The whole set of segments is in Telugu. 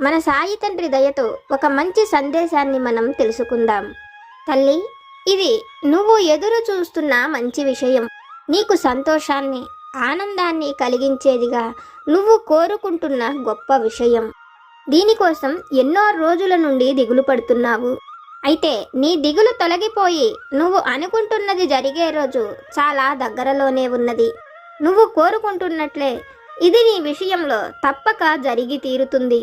మన సాయి తండ్రి దయతో ఒక మంచి సందేశాన్ని మనం తెలుసుకుందాం. తల్లి ఇది నువ్వు ఎదురు చూస్తున్న మంచి విషయం. నీకు సంతోషాన్ని ఆనందాన్ని కలిగించేదిగా నువ్వు కోరుకుంటున్న గొప్ప విషయం. దీనికోసం ఎన్నో రోజుల నుండి దిగులు పడుతున్నావు. అయితే నీ దిగులు తొలగిపోయి నువ్వు అనుకుంటున్నది జరిగే రోజు చాలా దగ్గరలోనే ఉన్నది. నువ్వు కోరుకుంటున్నట్లే ఇది నీ విషయంలో తప్పక జరిగి తీరుతుంది.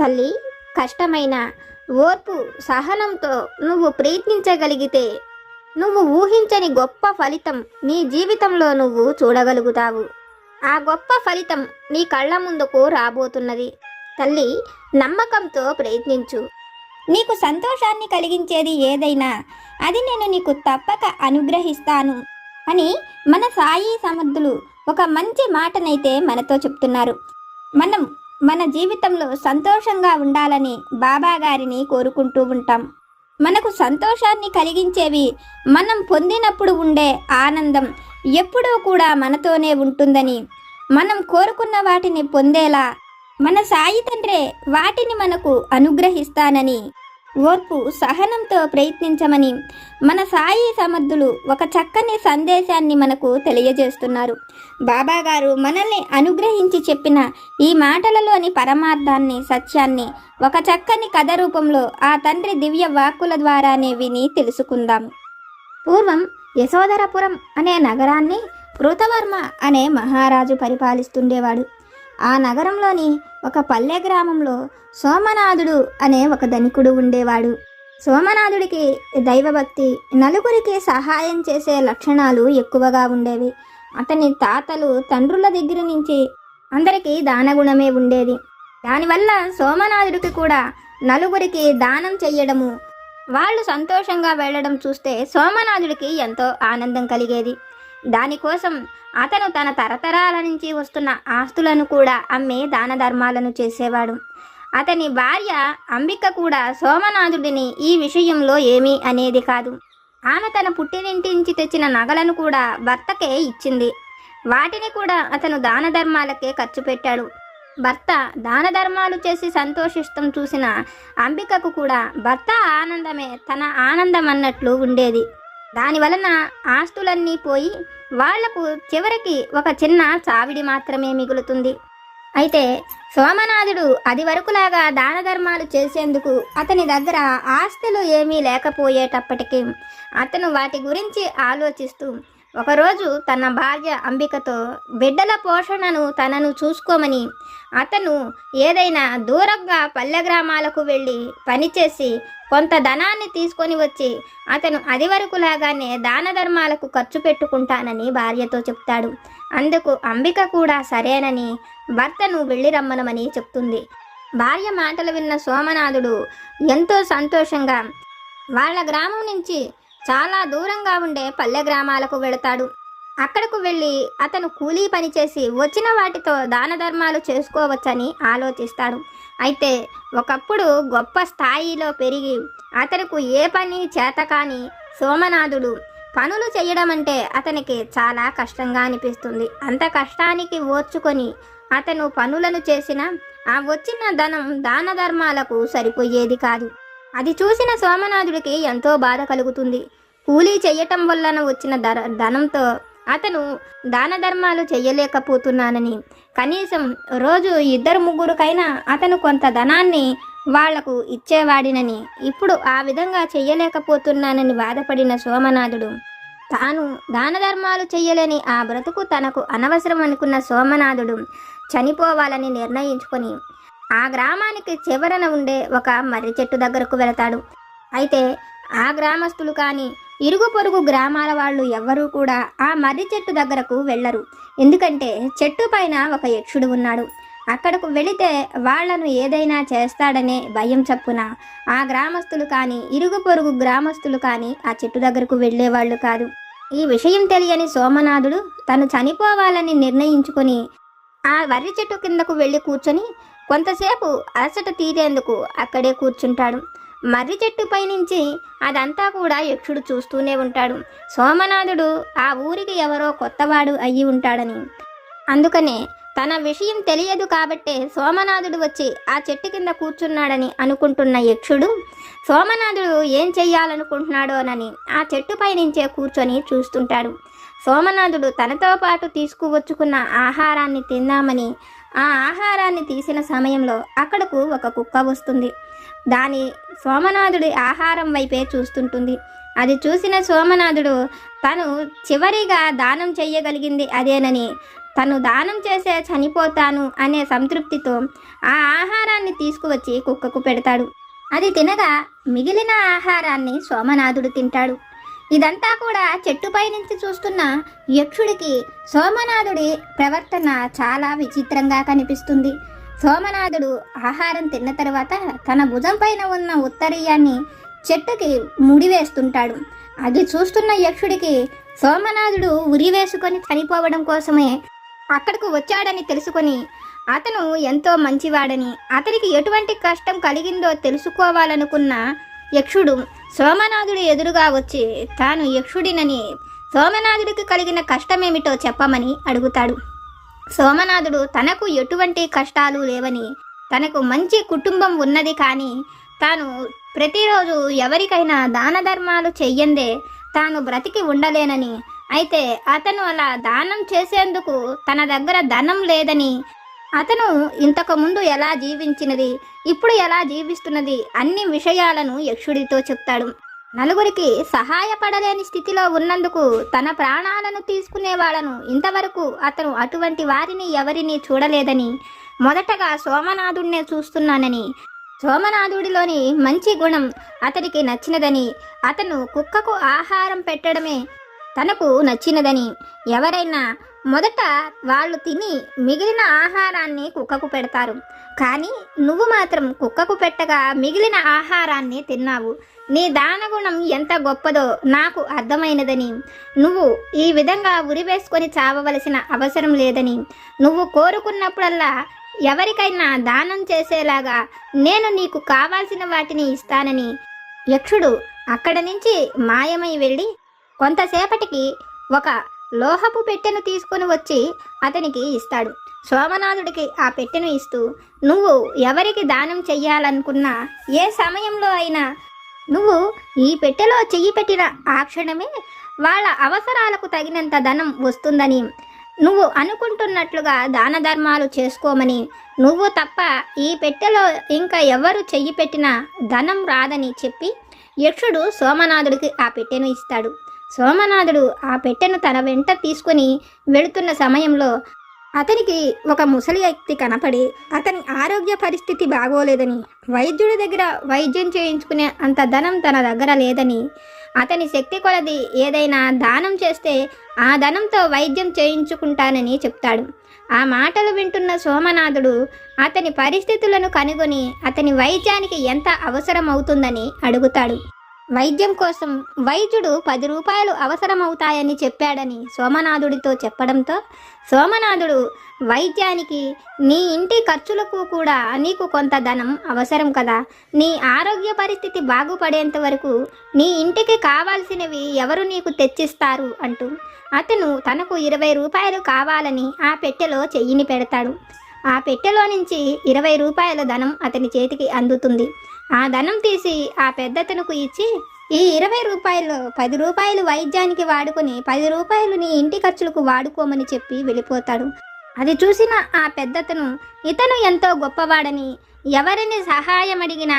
తల్లి కష్టమైన ఓర్పు సహనంతో నువ్వు ప్రయత్నించగలిగితే నువ్వు ఊహించని గొప్ప ఫలితం నీ జీవితంలో నువ్వు చూడగలుగుతావు. ఆ గొప్ప ఫలితం నీ కళ్ళ ముందుకు రాబోతున్నది. తల్లి నమ్మకంతో ప్రయత్నించు. నీకు సంతోషాన్ని కలిగించేది ఏదైనా అది నేను నీకు తప్పక అనుగ్రహిస్తాను అని మన సాయి సమర్థులు ఒక మంచి మాటనైతే మనతో చెప్తున్నారు. మనం మన జీవితంలో సంతోషంగా ఉండాలని బాబా గారిని కోరుకుంటూ ఉంటాం. మనకు సంతోషాన్ని కలిగించేవి మనం పొందినప్పుడు ఉండే ఆనందం ఎప్పుడూ కూడా మనతోనే ఉంటుందని. మనం కోరుకున్న వాటిని పొందేలా మన సాయి తండ్రే వాటిని మనకు అనుగ్రహిస్తానని ఓర్పు సహనంతో ప్రయత్నించమని మన సాయి సమర్థులు ఒక చక్కని సందేశాన్ని మనకు తెలియజేస్తున్నారు. బాబా గారు మనల్ని అనుగ్రహించి చెప్పిన ఈ మాటలలోని పరమార్థాన్ని సత్యాన్ని ఒక చక్కని కథ రూపంలో ఆ తండ్రి దివ్య వాక్కుల ద్వారానే విని తెలుసుకుందాం. పూర్వం యశోధరపురం అనే నగరాన్ని కృతవర్మ అనే మహారాజు పరిపాలిస్తుండేవాడు. ఆ నగరంలోని ఒక పల్లె గ్రామంలో సోమనాథుడు అనే ఒక ధనికుడు ఉండేవాడు. సోమనాథుడికి దైవభక్తి నలుగురికి సహాయం చేసే లక్షణాలు ఎక్కువగా ఉండేవి. అతని తాతలు తండ్రుల దగ్గర నుంచి అందరికీ దానగుణమే ఉండేది. దానివల్ల సోమనాథుడికి కూడా నలుగురికి దానం చెయ్యడము వాళ్ళు సంతోషంగా వెళ్ళడం చూస్తే సోమనాథుడికి ఎంతో ఆనందం కలిగేది. దానికోసం అతను తన తరతరాల నుంచి వస్తున్న ఆస్తులను కూడా అమ్మి దాన ధర్మాలను చేసేవాడు. అతని భార్య అంబిక కూడా సోమనాథుడిని ఈ విషయంలో ఏమీ అనేది కాదు. ఆమె తన పుట్టినింటి నుంచి తెచ్చిన నగలను కూడా భర్తకే ఇచ్చింది. వాటిని కూడా అతను దాన ధర్మాలకే ఖర్చు పెట్టాడు. భర్త దాన ధర్మాలు చేసి సంతోషిస్తం చూసిన అంబికకు కూడా భర్త ఆనందమే తన ఆనందం అన్నట్లు ఉండేది. దాని వలన ఆస్తులన్నీ పోయి వాళ్ళకు చివరికి ఒక చిన్న చావిడి మాత్రమే మిగులుతుంది. అయితే సోమనాథుడు అది వరకులాగా దాన ధర్మాలు చేసేందుకు అతని దగ్గర ఆస్తులు ఏమీ లేకపోయేటప్పటికీ అతను వాటి గురించి ఆలోచిస్తూ ఒకరోజు తన భార్య అంబికతో బిడ్డల పోషణను తనను చూసుకోమని అతను ఏదైనా దూరంగా పల్లె గ్రామాలకు వెళ్ళి పనిచేసి కొంత ధనాన్ని తీసుకొని వచ్చి అతను అది వరకులాగానే దాన ధర్మాలకు ఖర్చు పెట్టుకుంటానని భార్యతో చెప్తాడు. అందుకు అంబిక కూడా సరేనని భర్తను వెళ్ళి రమ్మనమని చెప్తుంది. భార్య మాటలు విన్న సోమనాథుడు ఎంతో సంతోషంగా వాళ్ళ గ్రామం నుంచి చాలా దూరంగా ఉండే పల్లె గ్రామాలకు వెళతాడు. అక్కడకు వెళ్ళి అతను కూలీ పని చేసి వచ్చిన వాటితో దాన ధర్మాలు చేసుకోవచ్చని ఆలోచిస్తాడు. అయితే ఒకప్పుడు గొప్ప స్థాయిలో పెరిగి అతనికి ఏ పని చేత కాని సోమనాథుడు పనులు చేయడం అంటే అతనికి చాలా కష్టంగా అనిపిస్తుంది. అంత కష్టానికి ఓర్చుకొని అతను పనులను చేసిన ఆ వచ్చిన ధనం దాన ధర్మాలకు సరిపోయేది కాదు. అది చూసిన సోమనాథుడికి ఎంతో బాధ కలుగుతుంది. కూలీ చెయ్యటం వలన వచ్చిన ధర ధనంతో అతను దాన ధర్మాలు చెయ్యలేకపోతున్నానని. కనీసం రోజు ఇద్దరు ముగ్గురుకైనా అతను కొంత ధనాన్ని వాళ్ళకు ఇచ్చేవాడినని. ఇప్పుడు ఆ విధంగా చెయ్యలేకపోతున్నానని బాధపడిన సోమనాథుడు. తాను దాన ధర్మాలు చెయ్యలేని ఆ బ్రతుకు తనకు అనవసరం అనుకున్న సోమనాథుడు చనిపోవాలని నిర్ణయించుకొని ఆ గ్రామానికి చివరన ఉండే ఒక మర్రి చెట్టు దగ్గరకు వెళతాడు. అయితే ఆ గ్రామస్తులు కానీ ఇరుగు పొరుగు గ్రామాల వాళ్ళు ఎవ్వరూ కూడా ఆ మర్రి చెట్టు దగ్గరకు వెళ్ళరు. ఎందుకంటే చెట్టు పైన ఒక యక్షుడు ఉన్నాడు. అక్కడకు వెళితే వాళ్ళను ఏదైనా చేస్తాడనే భయం చప్పున ఆ గ్రామస్తులు కానీ ఇరుగు పొరుగు గ్రామస్తులు కానీ ఆ చెట్టు దగ్గరకు వెళ్ళేవాళ్ళు కాదు. ఈ విషయం తెలియని సోమనాథుడు తను చనిపోవాలని నిర్ణయించుకొని ఆ వర్రి చెట్టు కిందకు వెళ్ళి కూర్చొని కొంతసేపు అలసట తీరేందుకు అక్కడే కూర్చుంటాడు. మర్రి చెట్టుపై నుంచి అదంతా కూడా యక్షుడు చూస్తూనే ఉంటాడు. సోమనాథుడు ఆ ఊరికి ఎవరో కొత్తవాడు అయ్యి ఉంటాడని. అందుకనే తన విషయం తెలియదు కాబట్టే సోమనాథుడు వచ్చి ఆ చెట్టు కింద కూర్చున్నాడని అనుకుంటున్న యక్షుడు సోమనాథుడు ఏం చెయ్యాలనుకుంటున్నాడోనని ఆ చెట్టుపై నుంచే కూర్చొని చూస్తుంటాడు. సోమనాథుడు తనతో పాటు తీసుకువచ్చుకున్న ఆహారాన్ని తిందామని ఆ ఆహారాన్ని తీసిన సమయంలో అక్కడకు ఒక కుక్క వస్తుంది. దాని సోమనాథుడి ఆహారం వైపే చూస్తుంటుంది. అది చూసిన సోమనాథుడు తను చివరిగా దానం చేయగలిగింది అదేనని. తను దానం చేసే చనిపోతాను అనే సంతృప్తితో ఆ ఆహారాన్ని తీసుకువచ్చి కుక్కకు పెడతాడు. అది తినగా మిగిలిన ఆహారాన్ని సోమనాథుడు తింటాడు. ఇదంతా కూడా చెట్టుపై నుంచి చూస్తున్న యక్షుడికి సోమనాథుడి ప్రవర్తన చాలా విచిత్రంగా కనిపిస్తుంది. సోమనాథుడు ఆహారం తిన్న తర్వాత తన భుజం పైన ఉన్న ఉత్తరీయాన్ని చెట్టుకి ముడివేస్తుంటాడు అది చూస్తున్న యక్షుడికి సోమనాథుడు ఉరి వేసుకొని చనిపోవడం కోసమే అక్కడకు వచ్చాడని తెలుసుకొని అతను ఎంతో మంచివాడని అతనికి ఎటువంటి కష్టం కలిగిందో తెలుసుకోవాలనుకున్న యక్షుడు సోమనాథుడి ఎదురుగా వచ్చి తాను యక్షుడినని సోమనాథుడికి కలిగిన కష్టమేమిటో చెప్పమని అడుగుతాడు. సోమనాథుడు తనకు ఎటువంటి కష్టాలు లేవని తనకు మంచి కుటుంబం ఉన్నది కానీ తాను ప్రతిరోజు ఎవరికైనా దాన ధర్మాలు చెయ్యందే తాను బ్రతికి ఉండలేనని అయితే అతను అలా దానం చేసేందుకు తన దగ్గర ధనం లేదని అతను ఇంతకుముందు ఎలా జీవించినది ఇప్పుడు ఎలా జీవిస్తున్నది అన్ని విషయాలను యక్షుడితో చెప్తాడు. నలుగురికి సహాయపడలేని స్థితిలో ఉన్నందుకు తన ప్రాణాలను తీసుకునేవాళ్ళను ఇంతవరకు అతను అటువంటి వారిని ఎవరిని చూడలేదని మొదటగా సోమనాథుడినే చూస్తున్నానని సోమనాథుడిలోని మంచి గుణం అతనికి నచ్చినదని అతను కుక్కకు ఆహారం పెట్టడమే తనకు నచ్చినదని ఎవరైనా మొదట వాళ్ళు తిని మిగిలిన ఆహారాన్ని కుక్కకు పెడతారు. కానీ నువ్వు మాత్రం కుక్కకు పెట్టగా మిగిలిన ఆహారాన్ని తిన్నావు. నీ దానగుణం ఎంత గొప్పదో నాకు అర్థమైనదని. నువ్వు ఈ విధంగా ఉరివేసుకొని చావవలసిన అవసరం లేదని. నువ్వు కోరుకున్నప్పుడల్లా ఎవరికైనా దానం చేసేలాగా నేను నీకు కావాల్సిన వాటిని ఇస్తానని. యక్షుడు అక్కడ నుంచి మాయమై వెళ్ళి కొంతసేపటికి ఒక లోహపు పెట్టెను తీసుకొని వచ్చి అతనికి ఇస్తాడు. సోమనాథుడికి ఆ పెట్టెను ఇస్తూ నువ్వు ఎవరికి దానం చెయ్యాలనుకున్నా ఏ సమయంలో అయినా నువ్వు ఈ పెట్టెలో చెయ్యి పెట్టిన ఆ క్షణమే వాళ్ళ అవసరాలకు తగినంత ధనం వస్తుందని. నువ్వు అనుకుంటున్నట్లుగా దాన ధర్మాలు చేసుకోమని. నువ్వు తప్ప ఈ పెట్టెలో ఇంకా ఎవరు చెయ్యి పెట్టినా ధనం రాదని చెప్పి యక్షుడు సోమనాథుడికి ఆ పెట్టెను ఇస్తాడు. సోమనాథుడు ఆ పెట్టెను తన వెంట తీసుకుని వెళుతున్న సమయంలో అతనికి ఒక ముసలి వ్యక్తి కనపడి అతని ఆరోగ్య పరిస్థితి బాగోలేదని వైద్యుడి దగ్గర వైద్యం చేయించుకునే అంత ధనం తన దగ్గర లేదని అతని శక్తి కొలది ఏదైనా దానం చేస్తే ఆ ధనంతో వైద్యం చేయించుకుంటానని చెప్తాడు. ఆ మాటలు వింటున్న సోమనాథుడు అతని పరిస్థితులను కనుగొని అతని వైద్యానికి ఎంత అవసరం అవుతుందని అడుగుతాడు. వైద్యం కోసం వైద్యుడు పది రూపాయలు అవసరమవుతాయని చెప్పాడని సోమనాథుడితో చెప్పడంతో సోమనాథుడు వైద్యానికి నీ ఇంటి ఖర్చులకు కూడా నీకు కొంత ధనం అవసరం కదా. నీ ఆరోగ్య పరిస్థితి బాగుపడేంత వరకు నీ ఇంటికి కావాల్సినవి ఎవరు నీకు తెచ్చిస్తారు? అంటూ అతను తనకు ఇరవై రూపాయలు కావాలని ఆ పెట్టెలో చెయ్యిని పెడతాడు. ఆ పెట్టెలో నుంచి ఇరవై రూపాయల ధనం అతని చేతికి అందుతుంది. ఆ ధనం తీసి ఆ పెద్దతనుకు ఇచ్చి ఈ ఇరవై రూపాయలు పది రూపాయలు వైద్యానికి వాడుకొని పది రూపాయలు నీ ఇంటి ఖర్చులకు వాడుకోమని చెప్పి వెళ్ళిపోతాడు. అది చూసిన ఆ పెద్దతను ఇతను ఎంతో గొప్పవాడని ఎవరిని సహాయం అడిగినా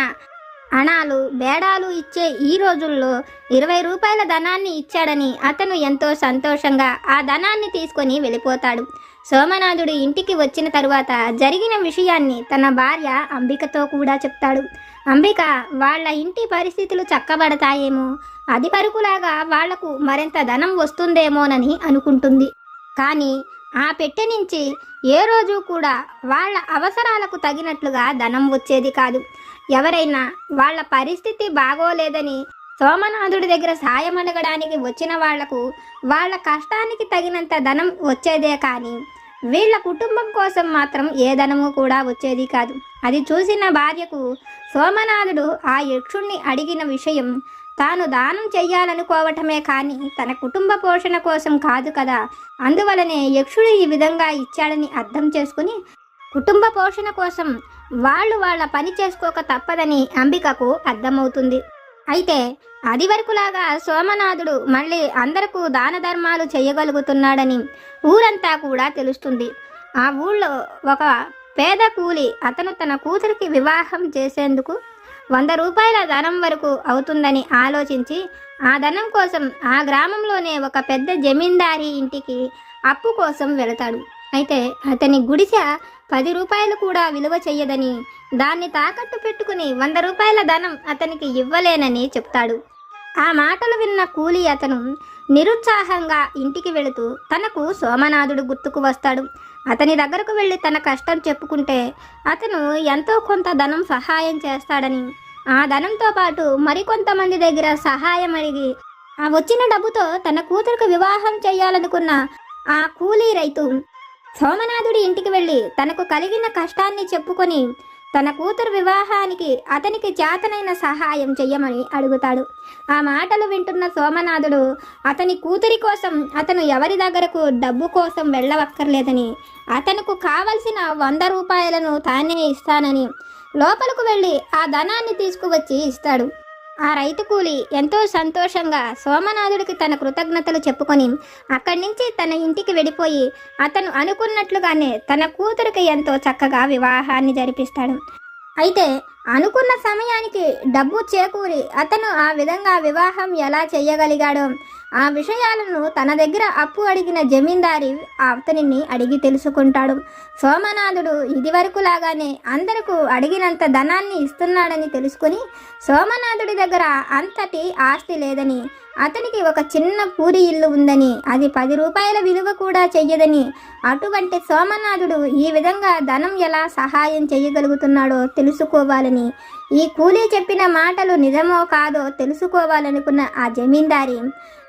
అణాలు బేడాలు ఇచ్చే ఈ రోజుల్లో ఇరవై రూపాయల ధనాన్ని ఇచ్చాడని అతను ఎంతో సంతోషంగా ఆ ధనాన్ని తీసుకొని వెళ్ళిపోతాడు. సోమనాథుడు ఇంటికి వచ్చిన తరువాత జరిగిన విషయాన్ని తన భార్య అంబికతో కూడా చెప్తాడు. అంబిక వాళ్ళ ఇంటి పరిస్థితులు చక్కబడతాయేమో. అది వరకులాగా వాళ్ళకు మరింత ధనం వస్తుందేమోనని అనుకుంటుంది. కానీ ఆ పెట్టె నుంచి ఏ రోజు కూడా వాళ్ళ అవసరాలకు తగినట్లుగా ధనం వచ్చేది కాదు. ఎవరైనా వాళ్ళ పరిస్థితి బాగోలేదని సోమనాథుడి దగ్గర సాయం అడగడానికి వచ్చిన వాళ్ళకు వాళ్ళ కష్టానికి తగినంత ధనం వచ్చేదే కానీ వీళ్ళ కుటుంబం కోసం మాత్రం ఏ ధనము కూడా వచ్చేది కాదు. అది చూసిన భార్యకు సోమనాథుడు ఆ యక్షుణ్ణి అడిగిన విషయం తాను దానం చెయ్యాలనుకోవటమే కానీ తన కుటుంబ పోషణ కోసం కాదు కదా. అందువలనే యక్షుడు ఈ విధంగా ఇచ్చాడని అర్థం చేసుకుని కుటుంబ పోషణ కోసం వాళ్ళు వాళ్ళ పని చేసుకోక తప్పదని అంబికకు అర్థమవుతుంది. అయితే అది వరకులాగా సోమనాథుడు మళ్ళీ అందరకు దాన ధర్మాలు చేయగలుగుతున్నాడని ఊరంతా కూడా తెలుస్తుంది. ఆ ఊళ్ళో ఒక పేద కూలి అతను తన కూతురికి వివాహం చేసేందుకు వంద రూపాయల ధనం వరకు అవుతుందని ఆలోచించి ఆ ధనం కోసం ఆ గ్రామంలోనే ఒక పెద్ద జమీందారీ ఇంటికి అప్పు కోసం వెళతాడు. అయితే అతని గుడిసె పది రూపాయలు కూడా విలువ చెయ్యదని దాన్ని తాకట్టు పెట్టుకుని వంద రూపాయల ధనం అతనికి ఇవ్వలేనని చెప్తాడు. ఆ మాటలు విన్న కూలి అతను నిరుత్సాహంగా ఇంటికి వెళుతూ తనకు సోమనాథుడు గుర్తుకు వస్తాడు. అతని దగ్గరకు వెళ్ళి తన కష్టం చెప్పుకుంటే అతను ఎంతో కొంత ధనం సహాయం చేస్తాడని. ఆ ధనంతో పాటు మరికొంతమంది దగ్గర సహాయం అడిగి ఆ వచ్చిన డబ్బుతో తన కూతురుకు వివాహం చేయాలనుకున్న ఆ కూలీ రైతు సోమనాథుడి ఇంటికి వెళ్ళి తనకు కలిగిన కష్టాన్ని చెప్పుకొని తన కూతురు వివాహానికి అతనికి చేతనైన సహాయం చెయ్యమని అడుగుతాడు. ఆ మాటలు వింటున్న సోమనాథుడు అతని కూతురి కోసం అతను ఎవరి దగ్గరకు డబ్బు కోసం వెళ్ళవక్కర్లేదని అతనుకు కావలసిన వంద రూపాయలను తానే ఇస్తానని లోపలకు వెళ్ళి ఆ ధనాన్ని తీసుకువచ్చి ఇస్తాడు. ఆ రైతు కూలి ఎంతో సంతోషంగా సోమనాథుడికి తన కృతజ్ఞతలు చెప్పుకొని అక్కడి నుంచి తన ఇంటికి వెళ్ళిపోయి అతను అనుకున్నట్లుగానే తన కూతురికి ఎంతో చక్కగా వివాహాన్ని జరిపిస్తాడు. అయితే అనుకున్న సమయానికి డబ్బు చేకూరి అతను ఆ విధంగా వివాహం ఎలా చేయగలిగాడో ఆ విషయాలను తన దగ్గర అప్పు అడిగిన జమీందారి అతనిని అడిగి తెలుసుకుంటాడు. సోమనాథుడు ఇదివరకు లాగానే అందరకు అడిగినంత ధనాన్ని ఇస్తున్నాడని తెలుసుకుని సోమనాథుడి దగ్గర అంతటి ఆస్తి లేదని అతనికి ఒక చిన్న పూరి ఇల్లు ఉందని అది పది రూపాయల విలువ కూడా చెయ్యదని. అటువంటి సోమనాథుడు ఈ విధంగా ధనం ఎలా సహాయం చేయగలుగుతున్నాడో తెలుసుకోవాలని. ఈ కూలీ చెప్పిన మాటలు నిజమో కాదో తెలుసుకోవాలనుకున్న ఆ జమీందారి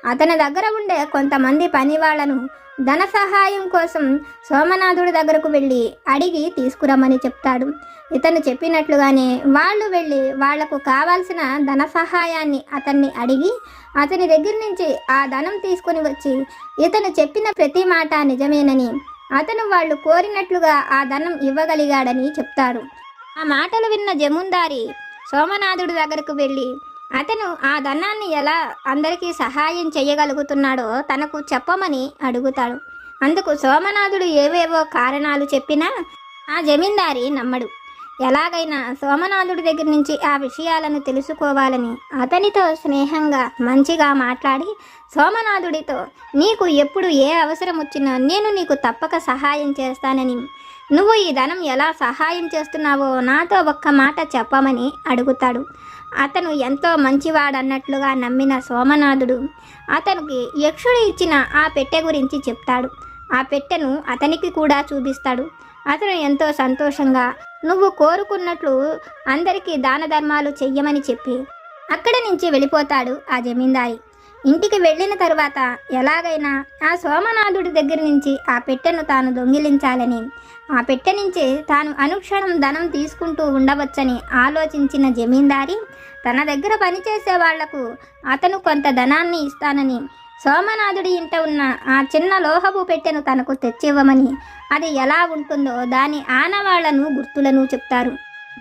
అతని దగ్గర ఉండే కొంతమంది పనివాళ్ళను ధన సహాయం కోసం సోమనాథుడి దగ్గరకు వెళ్ళి అడిగి తీసుకురమ్మని చెప్తాడు. ఇతను చెప్పినట్లుగానే వాళ్ళు వెళ్ళి వాళ్ళకు కావాల్సిన ధన సహాయాన్ని అతన్ని అడిగి అతని దగ్గర నుంచి ఆ ధనం తీసుకుని వచ్చి ఇతను చెప్పిన ప్రతి మాట నిజమేనని అతను వాళ్ళు కోరినట్లుగా ఆ ధనం ఇవ్వగలిగాడని చెప్తారు. ఆ మాటలు విన్న జమీందారి సోమనాథుడి దగ్గరకు వెళ్ళి అతను ఆ ధనాన్ని ఎలా అందరికీ సహాయం చేయగలుగుతున్నాడో తనకు చెప్పమని అడుగుతాడు. అందుకు సోమనాథుడు ఏవేవో కారణాలు చెప్పినా ఆ జమీందారి నమ్మడు. ఎలాగైనా సోమనాథుడి దగ్గర నుంచి ఆ విషయాలను తెలుసుకోవాలని అతనితో స్నేహంగా మంచిగా మాట్లాడి సోమనాథుడితో నీకు ఎప్పుడు ఏ అవసరం వచ్చినా నేను నీకు తప్పక సహాయం చేస్తానని నువ్వు ఈ ధనం ఎలా సహాయం చేస్తున్నావో నాతో ఒక్క మాట చెప్పమని అడుగుతాడు. అతను ఎంతో మంచివాడన్నట్లుగా నమ్మిన సోమనాథుడు అతనికి యక్షుడు ఇచ్చిన ఆ పెట్టె గురించి చెప్తాడు. ఆ పెట్టెను అతనికి కూడా చూపిస్తాడు. అతను ఎంతో సంతోషంగా నువ్వు కోరుకున్నట్లు అందరికీ దాన ధర్మాలు చెయ్యమని చెప్పి అక్కడ నుంచి వెళ్ళిపోతాడు ఆ జమీందారి. ఇంటికి వెళ్ళిన తరువాత ఎలాగైనా ఆ సోమనాథుడి దగ్గర నుంచి ఆ పెట్టెను తాను దొంగిలించాలని ఆ పెట్టె నుంచి తాను అనుక్షణం ధనం తీసుకుంటూ ఉండవచ్చని ఆలోచించిన జమీందారి తన దగ్గర పనిచేసే వాళ్ళకు అతను కొంత ధనాన్ని ఇస్తానని సోమనాథుడి ఇంట ఉన్న ఆ చిన్న లోహపు పెట్టెను తనకు తెచ్చివ్వమని అది ఎలా ఉంటుందో దాని ఆనవాళ్ళను గుర్తులను చెప్తారు.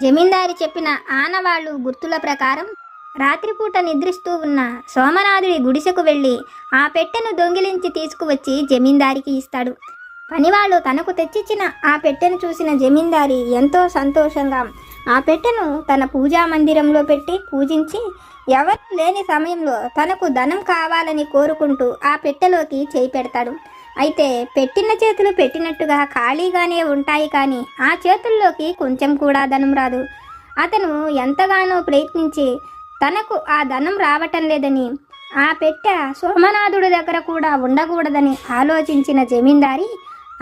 జమీందారి చెప్పిన ఆనవాళ్ళు గుర్తుల ప్రకారం రాత్రిపూట నిద్రిస్తూ ఉన్న సోమనాథుడి గుడిసెకు వెళ్ళి ఆ పెట్టెను దొంగిలించి తీసుకువచ్చి జమీందారికి ఇస్తాడు. పనివాళ్ళు తనకు తెచ్చిచ్చిన ఆ పెట్టెను చూసిన జమీందారి ఎంతో సంతోషంగా ఆ పెట్టెను తన పూజా మందిరంలో పెట్టి పూజించి ఎవరు లేని సమయంలో తనకు ధనం కావాలని కోరుకుంటూ ఆ పెట్టెలోకి చేయి పెడతాడు. అయితే పెట్టిన చేతులు పెట్టినట్టుగా ఖాళీగానే ఉంటాయి కానీ ఆ చేతుల్లోకి కొంచెం కూడా ధనం రాదు. అతను ఎంతగానో ప్రయత్నించి తనకు ఆ ధనం రావటం లేదని ఆ పెట్టె సోమనాథుడి దగ్గర కూడా ఉండకూడదని ఆలోచించిన జమీందారి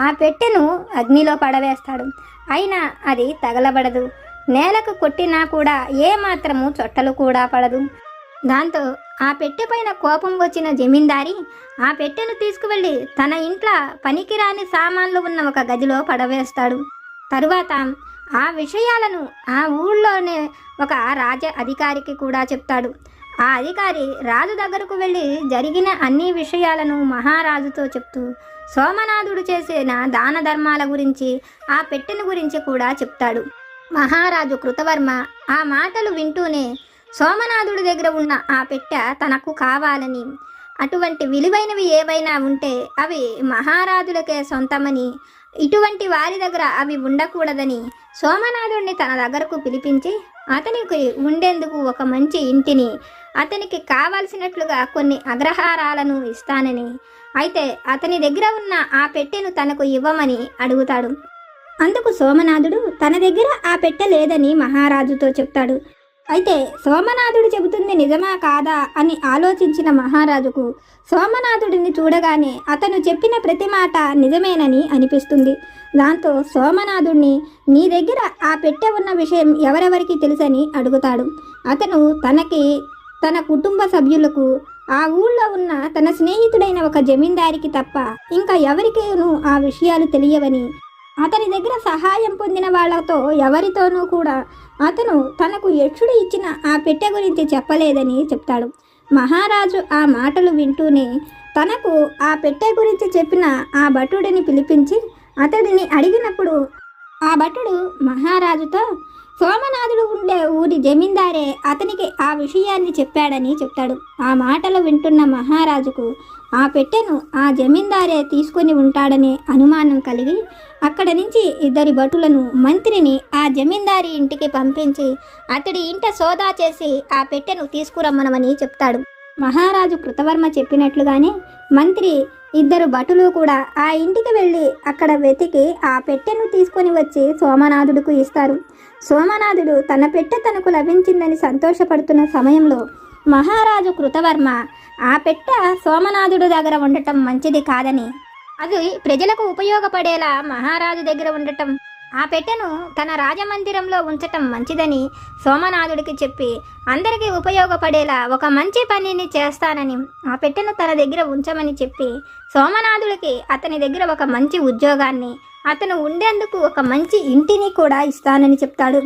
ఆ పెట్టెను అగ్నిలో పడవేస్తాడు. అయినా అది తగలబడదు. నేలకు కొట్టినా కూడా ఏ మాత్రము చొట్టలు కూడా పడదు. దాంతో ఆ పెట్టె పైన కోపం వచ్చిన జమీందారి ఆ పెట్టెను తీసుకువెళ్ళి తన ఇంట్లో పనికిరాని సామాన్లు ఉన్న ఒక గదిలో పడవేస్తాడు. తరువాత ఆ విషయాలను ఆ ఊళ్ళోనే ఒక రాజ అధికారికి కూడా చెప్తాడు. ఆ అధికారి రాజు దగ్గరకు వెళ్ళి జరిగిన అన్ని విషయాలను మహారాజుతో చెప్తూ సోమనాథుడు చేసిన దాన ధర్మాల గురించి ఆ పెట్టెను గురించి కూడా చెప్తాడు. మహారాజు కృతవర్మ ఆ మాటలు వింటూనే సోమనాథుడి దగ్గర ఉన్న ఆ పెట్టె తనకు కావాలని అటువంటి విలువైనవి ఏవైనా ఉంటే అవి మహారాజులకే సొంతమని ఇటువంటి వారి దగ్గర అవి ఉండకూడదని సోమనాథుడిని తన దగ్గరకు పిలిపించి అతనికి ఉండేందుకు ఒక మంచి ఇంటిని అతనికి కావలసినట్లుగా కొన్ని అగ్రహారాలను ఇస్తానని అయితే అతని దగ్గర ఉన్న ఆ పెట్టెను తనకు ఇవ్వమని అడుగుతాడు. అందుకు సోమనాథుడు తన దగ్గర ఆ పెట్టె లేదని మహారాజుతో చెప్తాడు. అయితే సోమనాథుడు చెబుతుంది నిజమా కాదా అని ఆలోచించిన మహారాజుకు సోమనాథుడిని చూడగానే అతను చెప్పిన ప్రతి మాట నిజమేనని అనిపిస్తుంది. దాంతో సోమనాథుడిని నీ దగ్గర ఆ పెట్టె ఉన్న విషయం ఎవరెవరికి తెలుసని అడుగుతాడు. అతను తనకి తన కుటుంబ సభ్యులకు ఆ ఊళ్ళో ఉన్న తన స్నేహితుడైన ఒక జమీందారికి తప్ప ఇంకా ఎవరికేనూ ఆ విషయాలు తెలియవని. అతని దగ్గర సహాయం పొందిన వాళ్ళతో ఎవరితోనూ కూడా అతను తనకు యక్షుడు ఇచ్చిన ఆ పెట్టె గురించి చెప్పలేదని చెప్తాడు. మహారాజు ఆ మాటలు వింటూనే తనకు ఆ పెట్టె గురించి చెప్పిన ఆ భటుడిని పిలిపించి అతడిని అడిగినప్పుడు ఆ భటుడు మహారాజుతో సోమనాథుడు ఉండే ఊరి జమీందారే అతనికి ఆ విషయాన్ని చెప్పాడని చెప్తాడు. ఆ మాటలు వింటున్న మహారాజుకు ఆ పెట్టెను ఆ జమీందారే తీసుకొని ఉంటాడనే అనుమానం కలిగి అక్కడ నుంచి ఇద్దరి భటులను మంత్రిని ఆ జమీందారి ఇంటికి పంపించి అతడి ఇంట సోదా చేసి ఆ పెట్టెను తీసుకురమ్మనమని చెప్తాడు. మహారాజు కృతవర్మ చెప్పినట్లుగానే మంత్రి ఇద్దరు భటులు కూడా ఆ ఇంటికి వెళ్ళి అక్కడ వెతికి ఆ పెట్టెను తీసుకొని వచ్చి సోమనాథుడికి ఇస్తారు. సోమనాథుడు తన పెట్టె తనకు లభించిందని సంతోషపడుతున్న సమయంలో మహారాజు కృతవర్మ ఆ పెట్ట సోమనాథుడు దగ్గర ఉండటం మంచిది కాదని. అది ప్రజలకు ఉపయోగపడేలా మహారాజు దగ్గర ఉండటం. ఆ పెట్టెను తన రాజమందిరంలో ఉంచటం మంచిదని సోమనాథుడికి చెప్పి అందరికీ ఉపయోగపడేలా ఒక మంచి పనిని చేస్తానని ఆ పెట్టెను తన దగ్గర ఉంచమని చెప్పి సోమనాథుడికి అతని దగ్గర ఒక మంచి ఉద్యోగాన్ని అతను ఉండేందుకు ఒక మంచి ఇంటిని కూడా ఇస్తానని చెప్తాడు.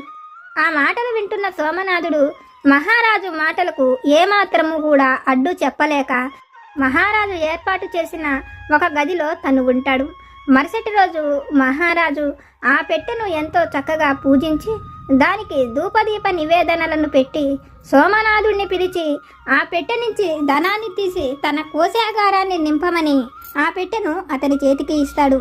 ఆ మాటలు వింటున్న సోమనాథుడు మహారాజు మాటలకు ఏమాత్రము కూడా అడ్డు చెప్పలేక మహారాజు ఏర్పాటు చేసిన ఒక గదిలో తను ఉంటాడు. మరుసటి రోజు మహారాజు ఆ పెట్టెను ఎంతో చక్కగా పూజించి దానికి ధూపదీప నివేదనలను పెట్టి సోమనాథుడిని పిలిచి ఆ పెట్టె నుంచి ధనాన్ని తీసి తన కోశాగారాన్ని నింపమని ఆ పెట్టెను అతని చేతికి ఇస్తాడు.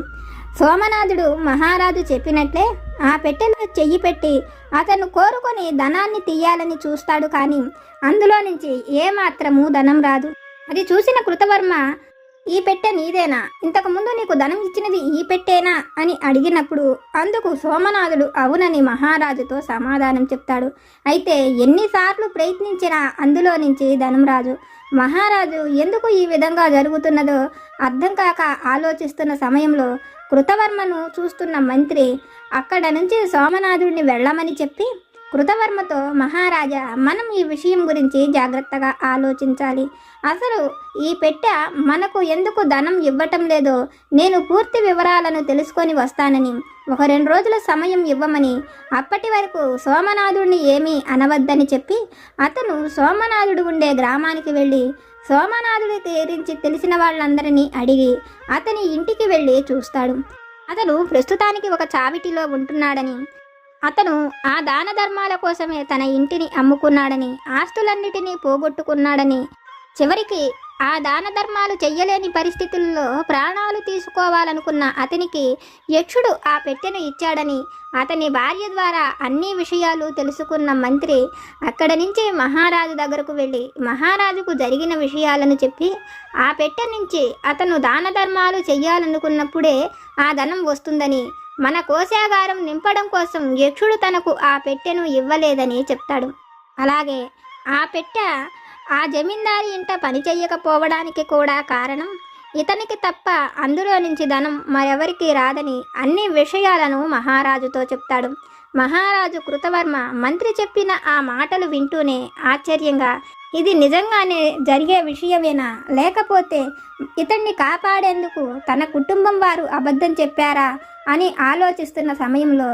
సోమనాథుడు మహారాజు చెప్పినట్లే ఆ పెట్టెలో చెయ్యి పెట్టి అతను కోరుకొని ధనాన్ని తీయాలని చూస్తాడు కానీ అందులో నుంచి ఏమాత్రము ధనం రాదు. అది చూసిన కృతవర్మ ఈ పెట్టె నీదేనా? ఇంతకుముందు నీకు ధనం ఇచ్చినది ఈ పెట్టేనా? అని అడిగినప్పుడు అందుకు సోమనాథుడు అవునని మహారాజుతో సమాధానం చెప్తాడు. అయితే ఎన్నిసార్లు ప్రయత్నించినా అందులో నుంచి ధనం రాజు మహారాజు ఎందుకు ఈ విధంగా జరుగుతున్నదో అర్థం కాక ఆలోచిస్తున్న సమయంలో కృతవర్మను చూస్తున్న మంత్రి అక్కడ నుంచి సోమనాథుడిని వెళ్ళమని చెప్పి కృతవర్మతో మహారాజా మనం ఈ విషయం గురించి జాగ్రత్తగా ఆలోచించాలి. అసలు ఈ పెట్టె మనకు ఎందుకు ధనం ఇవ్వటం లేదో? నేను పూర్తి వివరాలను తెలుసుకొని వస్తానని. ఒక రెండు రోజుల సమయం ఇవ్వమని. అప్పటి వరకు సోమనాథుడిని ఏమీ అనవద్దని చెప్పి అతను సోమనాథుడు ఉండే గ్రామానికి వెళ్ళి సోమనాథుడి గురించి తెలిసిన వాళ్ళందరినీ అడిగి అతని ఇంటికి వెళ్ళి చూస్తాడు. అతను ప్రస్తుతానికి ఒక చావిటిలో ఉంటున్నాడని అతను ఆ దాన ధర్మాల కోసమే తన ఇంటిని అమ్ముకున్నాడని ఆస్తులన్నిటినీ పోగొట్టుకున్నాడని చివరికి ఆ దాన ధర్మాలు చెయ్యలేని పరిస్థితుల్లో ప్రాణాలు తీసుకోవాలనుకున్న అతనికి యక్షుడు ఆ పెట్టెను ఇచ్చాడని అతని భార్య ద్వారా అన్ని విషయాలు తెలుసుకున్న మంత్రి అక్కడ నుంచి మహారాజు దగ్గరకు వెళ్ళి మహారాజుకు జరిగిన విషయాలను చెప్పి ఆ పెట్టె నుంచి అతను దాన ధర్మాలు చెయ్యాలనుకున్నప్పుడే ఆ ధనం వస్తుందని మన కోశాగారం నింపడం కోసం యక్షుడు తనకు ఆ పెట్టెను ఇవ్వలేదని చెప్తాడు. అలాగే ఆ పెట్టె ఆ జమీందారి ఇంట పని చెయ్యకపోవడానికి కూడా కారణం ఇతనికి తప్ప అందులో నుంచి ధనం మరెవరికి రాదని అన్ని విషయాలను మహారాజుతో చెప్తాడు. మహారాజు కృతవర్మ మంత్రి చెప్పిన ఆ మాటలు వింటూనే ఆశ్చర్యంగా ఇది నిజంగానే జరిగే విషయమేనా? లేకపోతే ఇతన్ని కాపాడేందుకు తన కుటుంబం వారు అబద్ధం చెప్పారా? అని ఆలోచిస్తున్న సమయంలో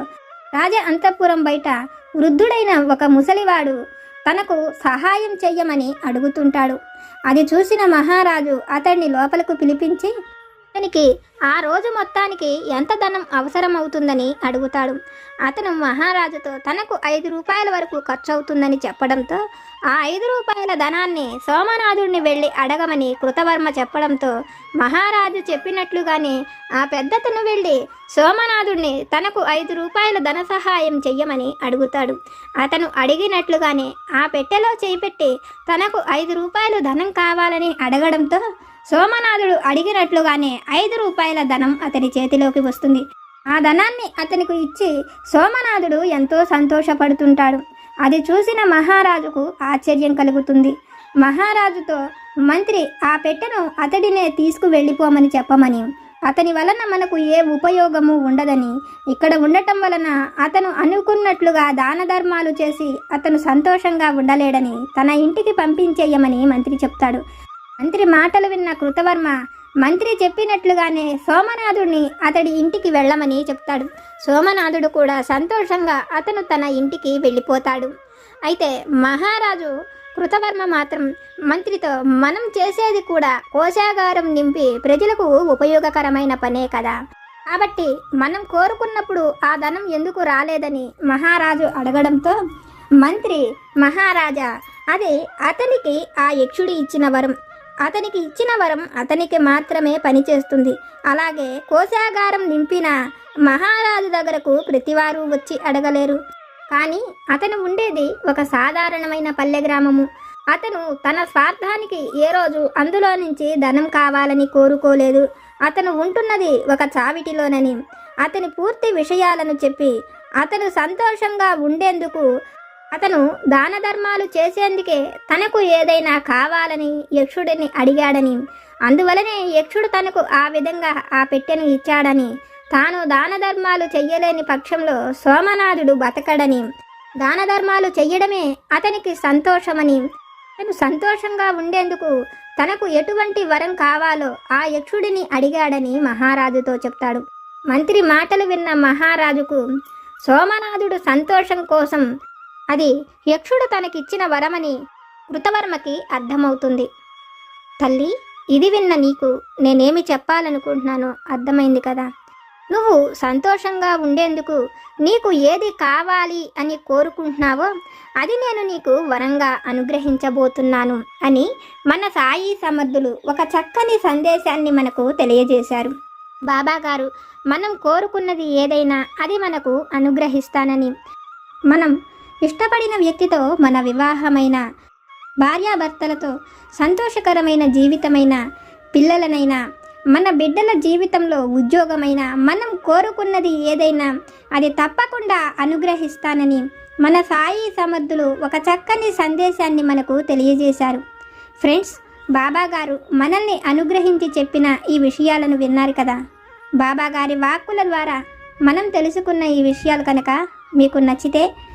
రాజ అంతఃపురం బయట వృద్ధుడైన ఒక ముసలివాడు తనకు సహాయం చెయ్యమని అడుగుతుంటాడు. అది చూసిన మహారాజు అతన్ని లోపలకు పిలిపించి అతనికి ఆ రోజు మొత్తానికి ఎంత ధనం అవసరమవుతుందని అడుగుతాడు. అతను మహారాజుతో తనకు ఐదు రూపాయల వరకు ఖర్చు అవుతుందని చెప్పడంతో ఆ ఐదు రూపాయల ధనాన్ని సోమనాథుడిని వెళ్ళి అడగమని కృతవర్మ చెప్పడంతో మహారాజు చెప్పినట్లుగానే ఆ పెద్దతను వెళ్ళి సోమనాథుడిని తనకు ఐదు రూపాయల ధన సహాయం చెయ్యమని అడుగుతాడు. అతను అడిగినట్లుగానే ఆ పెట్టెలో చేపెట్టి తనకు ఐదు రూపాయలు ధనం కావాలని అడగడంతో సోమనాథుడు అడిగినట్లుగానే ఐదు రూపాయల ధనం అతని చేతిలోకి వస్తుంది. ఆ ధనాన్ని అతనికి ఇచ్చి సోమనాథుడు ఎంతో సంతోషపడుతుంటాడు. అది చూసిన మహారాజుకు ఆశ్చర్యం కలుగుతుంది. మహారాజుతో మంత్రి ఆ పెట్టెను అతడినే తీసుకు వెళ్ళిపోమని చెప్పమని. అతని వలన మనకు ఏ ఉపయోగము ఉండదని. ఇక్కడ ఉండటం వలన అతను అనుకున్నట్లుగా దాన ధర్మాలు చేసి అతను సంతోషంగా ఉండలేడని తన ఇంటికి పంపించేయమని మంత్రి చెప్తాడు. మంత్రి మాటలు విన్న కృతవర్మ మంత్రి చెప్పినట్లుగానే సోమనాథుడిని అతడి ఇంటికి వెళ్ళమని చెప్తాడు. సోమనాథుడు కూడా సంతోషంగా అతను తన ఇంటికి వెళ్ళిపోతాడు. అయితే మహారాజు కృతవర్మ మాత్రం మంత్రితో మనం చేసేది కూడా కోశాగారం నింపి ప్రజలకు ఉపయోగకరమైన పనే కదా. కాబట్టి మనం కోరుకున్నప్పుడు ఆ ధనం ఎందుకు రాలేదని మహారాజు అడగడంతో మంత్రి మహారాజా అది అతనికి ఆ యక్షుడి ఇచ్చిన వరం. అతనికి ఇచ్చిన వరం అతనికి మాత్రమే పనిచేస్తుంది. అలాగే కోశాగారం నింపిన మహారాజు దగ్గరకు ప్రతివారు వచ్చి అడగలేరు. కానీ అతను ఉండేది ఒక సాధారణమైన పల్లె గ్రామము. అతను తన స్వార్థానికి ఏ రోజు అందులో నుంచి ధనం కావాలని కోరుకోలేదు. అతను ఉంటున్నది ఒక చావిటిలోనని. అతని పూర్తి విషయాలను చెప్పి అతను సంతోషంగా ఉండేందుకు అతను దాన ధర్మాలు చేసేందుకే తనకు ఏదైనా కావాలని యక్షుడిని అడిగాడని. అందువలనే యక్షుడు తనకు ఆ విధంగా ఆ పెట్టెను ఇచ్చాడని. తాను దాన ధర్మాలు చెయ్యలేని పక్షంలో సోమనాథుడు బతకడని. దాన ధర్మాలు చెయ్యడమే అతనికి సంతోషమని. తను సంతోషంగా ఉండేందుకు తనకు ఎటువంటి వరం కావాలో ఆ యక్షుడిని అడిగాడని మహారాజుతో చెప్తాడు. మంత్రి మాటలు విన్న మహారాజుకు సోమనాథుడు సంతోషం కోసం అది యక్షుడు తనకిచ్చిన వరమని కృతవర్మకి అర్థమవుతుంది. తల్లి ఇది విన్న నీకు నేనేమి చెప్పాలనుకుంటున్నానో అర్థమైంది కదా. నువ్వు సంతోషంగా ఉండేందుకు నీకు ఏది కావాలి అని కోరుకుంటున్నావో అది నేను నీకు వరంగా అనుగ్రహించబోతున్నాను అని మన సాయి సమర్థులు ఒక చక్కని సందేశాన్ని మనకు తెలియజేశారు. బాబాగారు మనం కోరుకున్నది ఏదైనా అది మనకు అనుగ్రహిస్తానని. మనం ఇష్టపడిన వ్యక్తితో మన వివాహమైన భార్యాభర్తలతో సంతోషకరమైన జీవితమైన పిల్లలనైనా మన బిడ్డల జీవితంలో ఉద్యోగమైన మనం కోరుకున్నది ఏదైనా అది తప్పకుండా అనుగ్రహిస్తానని మన సాయి సమర్థులు ఒక చక్కని సందేశాన్ని మనకు తెలియజేశారు. ఫ్రెండ్స్ బాబా గారు మనల్ని అనుగ్రహించి చెప్పిన ఈ విషయాలను విన్నారు కదా? బాబా గారి వాక్కుల ద్వారా మనం తెలుసుకున్న ఈ విషయాలు కనుక మీకు నచ్చితే